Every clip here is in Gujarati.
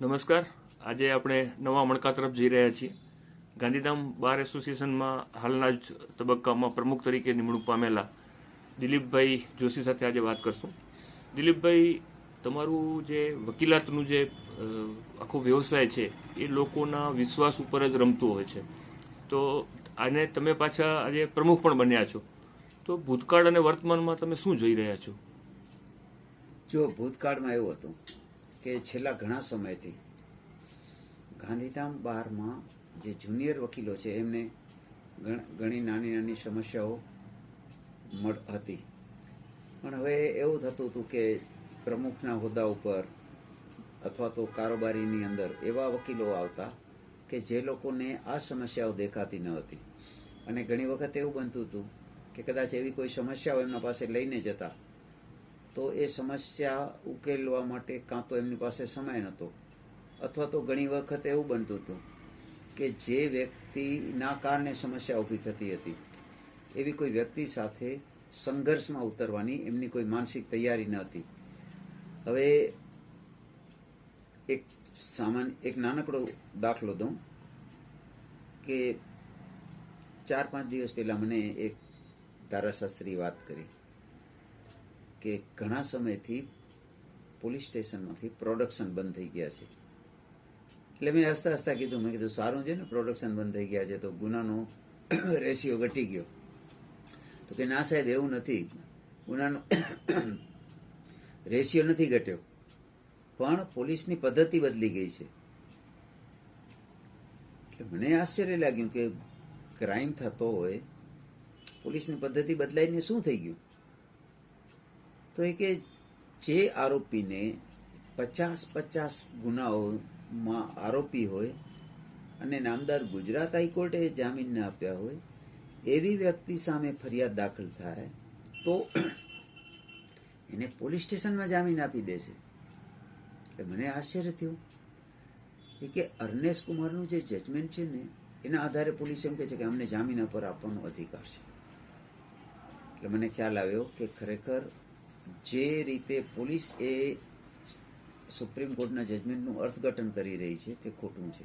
નમસ્કાર. આજે આપણે નવા મણકા તરફ જઈ રહ્યા છીએ. ગાંધીધામ બાર એસોસિએશનમાં હાલના જ તબક્કામાં પ્રમુખ તરીકે નિમણૂક પામેલા દિલીપભાઈ જોશી સાથે આજે વાત કરશું. દિલીપભાઈ, તમારું જે વકીલાતનું જે આખો વ્યવસાય છે, એ લોકોના વિશ્વાસ ઉપર જ રમતું હોય છે. તો આને તમે પાછા આજે પ્રમુખ પણ બન્યા છો. તો ભૂતકાળ અને વર્તમાનમાં તમે શું જોઈ રહ્યા છો? જો ભૂતકાળમાં એવું હતું કે છેલ્લા ઘણા સમયથી ગાંધીધામ બારમાં જે જુનિયર વકીલો છે, એમને ઘણ- નાની નાની સમસ્યાઓ મળ, હતી. પણ હવે એવું થતું હતું કે પ્રમુખના હોદ્દા ઉપર અથવા તો કારોબારીની અંદર એવા વકીલો આવતા કે જે લોકોને આ સમસ્યાઓ દેખાતી ન હતી. અને ઘણી વખત એવું બનતું હતું કે કદાચ એવી કોઈ સમસ્યાઓ એમના પાસે લઈને જતા તો એ સમસ્યા ઉકેલવા માટે કાં તો એમની પાસે સમય નહોતો. અથવા તો ઘણી વખત એવું બનતું હતું કે જે વ્યક્તિના કારણે સમસ્યા ઊભી થતી હતી, એવી કોઈ વ્યક્તિ સાથે સંઘર્ષમાં ઉતરવાની એમની કોઈ માનસિક તૈયારી ન હતી. હવે એક સામાન્ય એક નાનકડો દાખલો દઉં કે ચાર પાંચ દિવસ પહેલાં મને એક ધારાશાસ્ત્રી વાત કરી. કે ઘણા સમયથી પોલીસ સ્ટેશનમાંથી પ્રોડક્શન બંધ થઈ ગયા છે. એટલે મેં હસતા હસતા કીધું, મેં કીધું, સારું છે ને, પ્રોડક્શન બંધ થઈ ગયા છે, તો ગુનાનો રેશિયો ઘટી ગયો. તો કે ના સાહેબ, એવું નથી. ગુનાનો રેશિયો નથી ઘટ્યો. પણ પોલીસની પદ્ધતિ બદલી ગઈ છે. એટલે મને આશ્ચર્ય લાગ્યું કે ક્રાઇમ થતો હોય, પોલીસની પદ્ધતિ બદલાઈને શું થઈ ગયું? તો એ કે જે આરોપીને પચાસ પચાસ ગુનાઓમાં આરોપી હોય અને નામદાર ગુજરાત હાઈકોર્ટે જામીન ના આપ્યા હોય, એવી વ્યક્તિ સામે ફરિયાદ દાખલ થાય, તો એને પોલીસ સ્ટેશનમાં જામીન આપી દે છે. એટલે મને આશ્ચર્ય થયું. એ કે અર્નેશ કુમારનું જે જજમેન્ટ છે ને, એના આધારે પોલીસ એમ કહે છે કે અમને જામીન પર આપવાનો અધિકાર છે. એટલે મને ખ્યાલ આવ્યો કે ખરેખર જે રીતે પોલીસ એ સુપ્રીમ કોર્ટના જજમેન્ટનું અર્થઘટન કરી રહી છે તે ખોટું છે.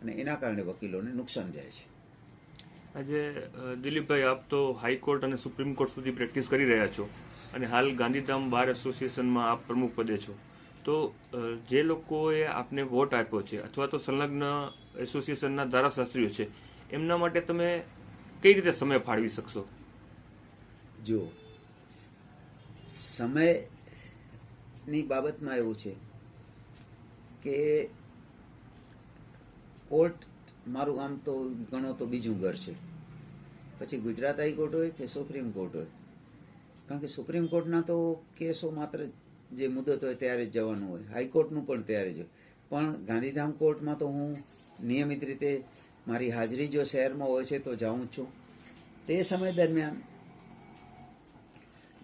અને એના કારણે વકીલોને નુકસાન જાય છે. આજે દિલીપભાઈ આપ તો હાઈકોર્ટ અને સુપ્રીમ કોર્ટ સુધી પ્રેક્ટિસ કરી રહ્યા છો અને હાલ ગાંધીધામ બાર એસોસિએશનમાં આપ પ્રમુખ પદે છો. તો જે લોકોએ આપને વોટ આપ્યો છે અથવા તો સંલગ્ન એસોસિએશનના ધારાશાસ્ત્રીઓ છે એમના માટે તમે કઈ રીતે સમય ફાળવી શકશો? જો સમયની બાબતમાં એવું છે કે કોર્ટ મારું આમ તો ગણો તો બીજું ઘર છે. પછી ગુજરાત હાઈકોર્ટ હોય કે સુપ્રીમ કોર્ટ હોય? કારણ કે સુપ્રીમ કોર્ટના તો કેસો માત્ર જે મુદત હોય ત્યારે જ જવાનું હોય. હાઈકોર્ટનું પણ ત્યારે જ હોય. પણ ગાંધીધામ કોર્ટમાં તો હું નિયમિત રીતે મારી હાજરી જો શહેરમાં હોય છે તો જાઉં જ છું. તે સમય દરમિયાન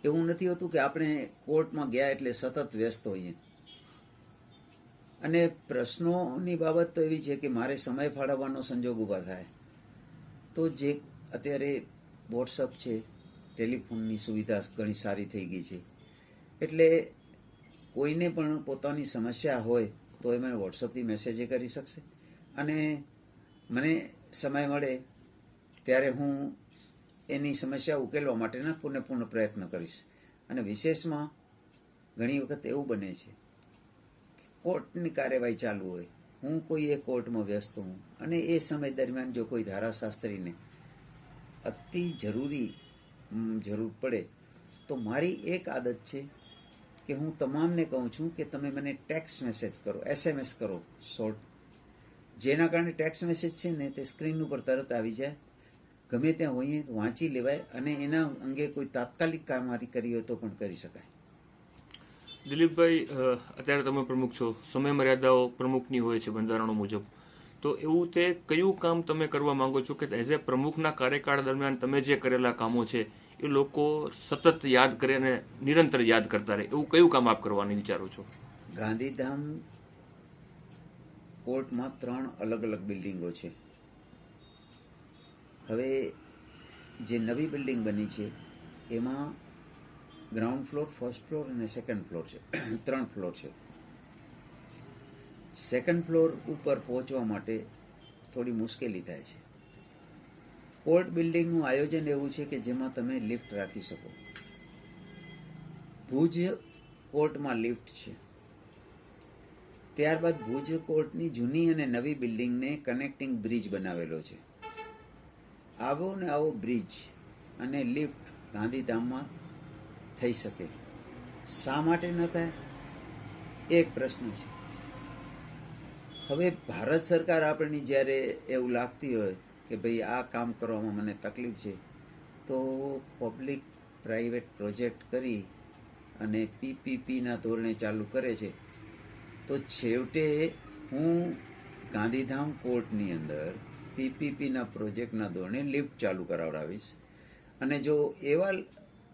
એવું નથી હોતું કે આપણે કોર્ટમાં ગયા એટલે સતત વ્યસ્ત હોઈએ. અને પ્રશ્નોની બાબત તો એવી છે કે મારે સમય ફાળવવાનો સંજોગ ઊભા થાય. તો જે અત્યારે વોટ્સઅપ છે, ટેલિફોનની સુવિધા ઘણી સારી થઈ ગઈ છે. એટલે કોઈને પણ પોતાની સમસ્યા હોય તો એ મને વોટ્સઅપથી મેસેજ કરી શકશે. અને મને સમય મળે ત્યારે હું એની સમસ્યા ઉકેલવા માટેના પૂર્ણપૂર્ણ પ્રયત્ન કરીશ. અને વિશેષમાં ઘણી વખત એવું બને છે, કોર્ટની કાર્યવાહી ચાલુ હોય, હું કોઈ એ કોર્ટમાં વ્યસ્ત હું અને એ સમય દરમિયાન જો કોઈ ધારાશાસ્ત્રીને અતિ જરૂરી જરૂર પડે, તો મારી એક આદત છે કે હું તમામને કહું છું કે તમે મને ટેક્સ મેસેજ કરો, એસએમએસ કરો શોર્ટ જેના કારણે ટેક્સ મેસેજ છે ને તે સ્ક્રીન ઉપર તરત આવી જાય ગમે ત્યાં હોઈએ વાંચી લેવાય અને એના અંગે કોઈ તાત્કાલિક કામગીરી કરી હોય તો પણ કરી શકાય. દિલીપભાઈ અત્યારે તમે પ્રમુખ છો. સમય મર્યાદાઓ પ્રમુખની હોય છે બંધારણો મુજબ. તો એવું તે કયું કામ તમે કરવા માંગો છો કે એઝ એ પ્રમુખના કાર્યકાળ દરમિયાન તમે જે કરેલા કામો છે એ લોકો સતત યાદ કરે અને નિરંતર યાદ કરતા રહે? એવું કયું કામ આપ કરવાની વિચારો છો? ગાંધીધામ કોર્ટમાં ત્રણ અલગ અલગ બિલ્ડિંગો છે. હવે જે નવી બિલ્ડિંગ બની છે, એમાં ગ્રાઉન્ડ ફ્લોર ફર્સ્ટ ફ્લોર અને સેકન્ડ ફ્લોર છે. ત્રણ ફ્લોર છે. સેકન્ડ ફ્લોર ઉપર પહોંચવા માટે થોડી મુશ્કેલી થાય છે. કોર્ટ બિલ્ડિંગનું આયોજન એવું છે કે જેમાં તમે લિફ્ટ રાખી શકો. ભુજ કોર્ટમાં લિફ્ટ છે. ત્યારબાદ ભુજ કોર્ટની જૂની અને નવી બિલ્ડિંગને કનેક્ટિંગ બ્રિજ બનાવેલો છે. આવો ને આવો બ્રિજ અને લિફ્ટ ગાંધીધામમાં થઈ શકે. શા માટે ન થાય? એક પ્રશ્ન છે. હવે ભારત સરકાર આપણને જ્યારે એવું લાગતી હોય કે ભાઈ આ કામ કરવામાં મને તકલીફ છે, તો પબ્લિક પ્રાઇવેટ પ્રોજેક્ટ કરી અને પીપીપીના ધોરણે ચાલુ કરે છે. તો છેવટે હું ગાંધીધામ કોર્ટની અંદર પીપીપીના પ્રોજેક્ટના ધોરણે લિફ્ટ ચાલુ કરાવડાવીશ. અને જો એવા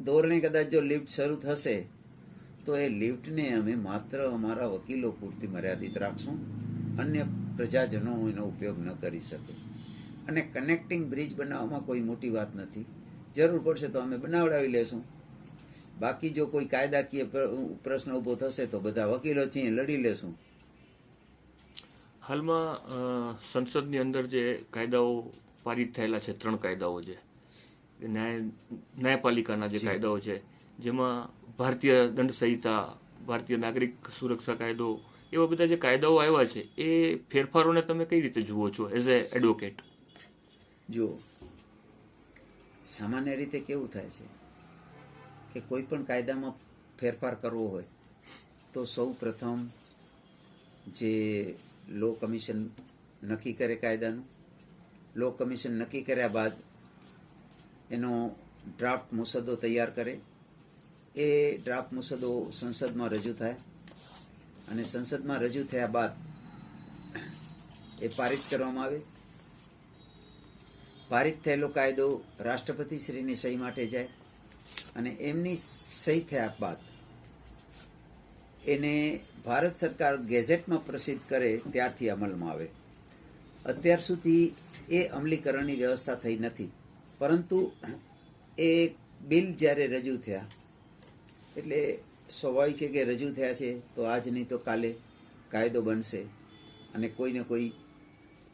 ધોરણે કદાચ જો લિફ્ટ શરૂ થશે, તો એ લિફ્ટને અમે માત્ર અમારા વકીલો પૂરતી મર્યાદિત રાખશું. અન્ય પ્રજાજનો એનો ઉપયોગ ન કરી શકે. અને કનેક્ટિંગ બ્રિજ બનાવવામાં કોઈ મોટી વાત નથી. જરૂર પડશે તો અમે બનાવડાવી લેશું. બાકી જો કોઈ કાયદાકીય પ્રશ્ન ઊભો થશે તો બધા વકીલો છીએ લડી લેશું. હાલમાં સંસદની અંદર જે કાયદાઓ પારિત થયેલા છે ત્રણ કાયદાઓ છે. ન્યાય ન્યાયપાલિકાના જે કાયદાઓ છે જેમાં ભારતીય દંડ સંહિતા ભારતીય નાગરિક સુરક્ષા કાયદો એવા બધા જે કાયદાઓ આવ્યા છે એ ફેરફારોને તમે કઈ રીતે જુઓ છો એઝ એ એડવોકેટ? જો સામાન્ય રીતે કેવું થાય છે કે કોઈ પણ કાયદામાં ફેરફાર કરવો હોય તો સૌ પ્રથમ જે લો કમિશન નક્કી કરે કાયદાનું. લો કમિશન નક્કી કર્યા બાદ એનો ડ્રાફ્ટ મુસદ્દો તૈયાર કરે. એ ડ્રાફ્ટ મુસદ્દો સંસદમાં રજૂ થાય અને સંસદમાં રજૂ થયા બાદ એ પારિત કરવામાં આવે. પારિત થયેલો કાયદો રાષ્ટ્રપતિ શ્રીની સહી માટે જાય અને એમની સહી થયા બાદ એને ભારત સરકાર ગેઝેટમાં પ્રસિદ્ધ કરે ત્યારથી અમલમાં આવે. અત્યાર સુધી એ અમલીકરણની વ્યવસ્થા થઈ નથી. પરંતુ એ બિલ જ્યારે રજૂ થયા, એટલે સ્વાભાવિક છે કે રજૂ થયા છે, તો આજ નહીં તો કાલે કાયદો બનશે અને કોઈને કોઈ,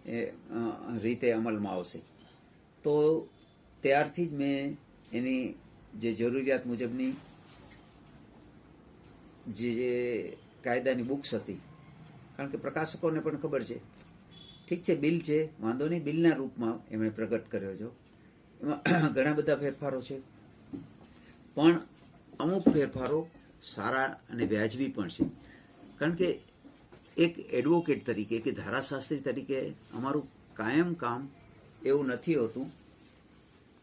એ રીતે અમલમાં આવશે. તો ત્યારથી જ મેં એની જે જરૂરિયાત મુજબની જે કાયદાની બુક્સ હતી. કારણ કે પ્રકાશકોને પણ ખબર છે. ઠીક છે, બિલ છે, વાંધો નહીં, બિલના રૂપમાં એમણે પ્રગટ કર્યો છે. એમાં ઘણા બધા ફેરફારો છે. પણ અમુક ફેરફારો સારા અને વ્યાજબી પણ છે. કારણ કે એક એડવોકેટ તરીકે કે ધારાશાસ્ત્રી તરીકે અમારું કાયમ કામ એવું નથી હોતું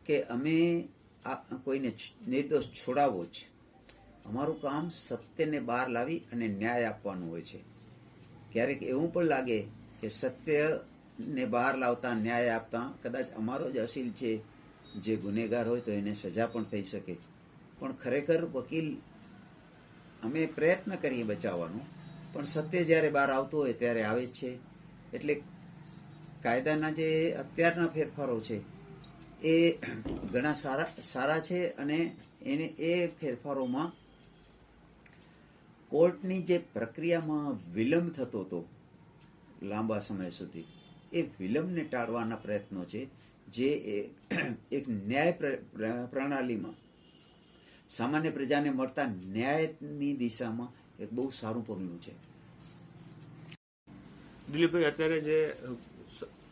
કે અમે આ કોઈને નિર્દોષ છોડાવવો જ. અમારું કામ સત્યને બહાર લાવી અને ન્યાય આપવાનું હોય છે. ક્યારેક એવું પણ લાગે કે સત્યને બહાર લાવતા, ન્યાય આપતા કદાચ અમારો જ અસીલ છે. જે ગુનેગાર હોય તો એને સજા પણ થઈ શકે. પણ ખરેખર વકીલ, અમે પ્રયત્ન કરીએ બચાવવાનો, પણ સત્ય જ્યારે બહાર આવતું હોય ત્યારે આવે છે. એટલે કાયદાના જે અત્યારના ફેરફારો છે, એ ઘણા સારા સારા છે અને એને એ ફેરફારોમાં કોર્ટની જે પ્રક્રિયામાં વિલંબ થતો હતો લાંબા સમય સુધી, એ વિલંબને ટાળવાના પ્રયત્નો છે જે એક ન્યાય પ્ર- પ્ર- પ્રણાલીમાં સામાન્ય પ્રજાને મળતા ન્યાયની દિશામાં એક બહુ સારું પગલું છે. દિલીપભાઈ અત્યારે જે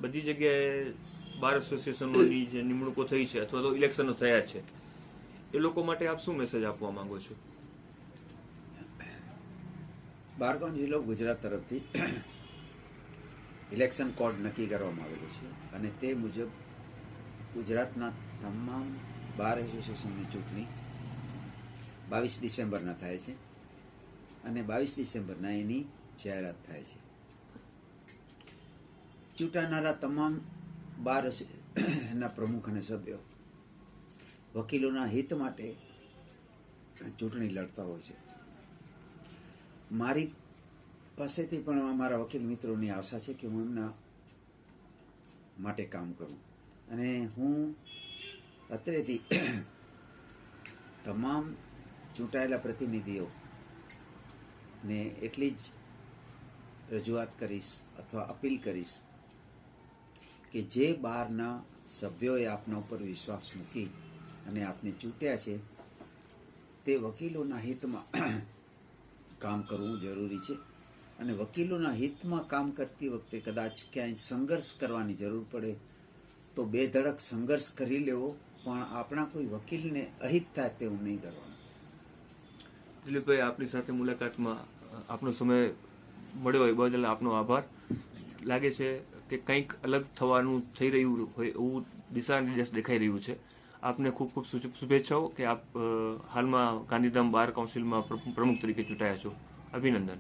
બધી જગ્યાએ બાર એસોસિએશનોની જે નિમણૂકો થઈ છે અથવા તો ઇલેક્શનો થયા છે, એ લોકો માટે આપ શું મેસેજ આપવા માંગો છો? બારગામ જિલ્લો ગુજરાત તરફથી ઇલેક્શન કોડ નક્કી કરવામાં આવેલું છે અને તે મુજબ ગુજરાતના તમામ બાર એસોસિએશનની ચૂંટણી બાવીસ ડિસેમ્બરના થાય છે અને બાવીસ ડિસેમ્બરના એની જાહેરાત થાય છે. ચૂંટાનારા તમામ બાર એસો- ના પ્રમુખ અને સભ્યો વકીલોના હિત માટે ચૂંટણી લડતા હોય છે. મારી પાસેથી પણ મારા વકીલ મિત્રોની આશા છે કે હું એમના માટે કામ કરું. અને હું અત્રેથી તમામ ચૂંટાયેલા પ્રતિનિધિઓ ને એટલી જ રજૂઆત કરીશ અથવા અપીલ કરીશ કે જે બહારના સભ્યોએ આપના ઉપર વિશ્વાસ મૂકી અને આપને ચૂંટ્યા છે, તે વકીલોના હિતમાં કામ કરવું જરૂરી છે. અને વકીલોના હિતમાં કામ કરતી વખતે કદાચ ક્યાંય સંઘર્ષ કરવાની જરૂર પડે, તો બે ધડક સંઘર્ષ કરી લેવો, પણ આપણા કોઈ વકીલને અહિત થાય તેવું નહીં કરવાનું. દિલીપભાઈ, આપની સાથે મુલાકાતમાં આપનો સમય મળ્યો હોય બદલ આપનો આભાર. લાગે છે કે કંઈક અલગ થવાનું થઈ રહ્યું હોય, એવું દિશા નિર્દેશ દેખાઈ રહ્યું છે. આપને ખૂબ ખૂબ શુભેચ્છાઓ કે આપ હાલમાં ગાંધીધામ બાર કાઉન્સિલમાં પ્રમુખ તરીકે ચૂંટાયા છો. અભિનંદન.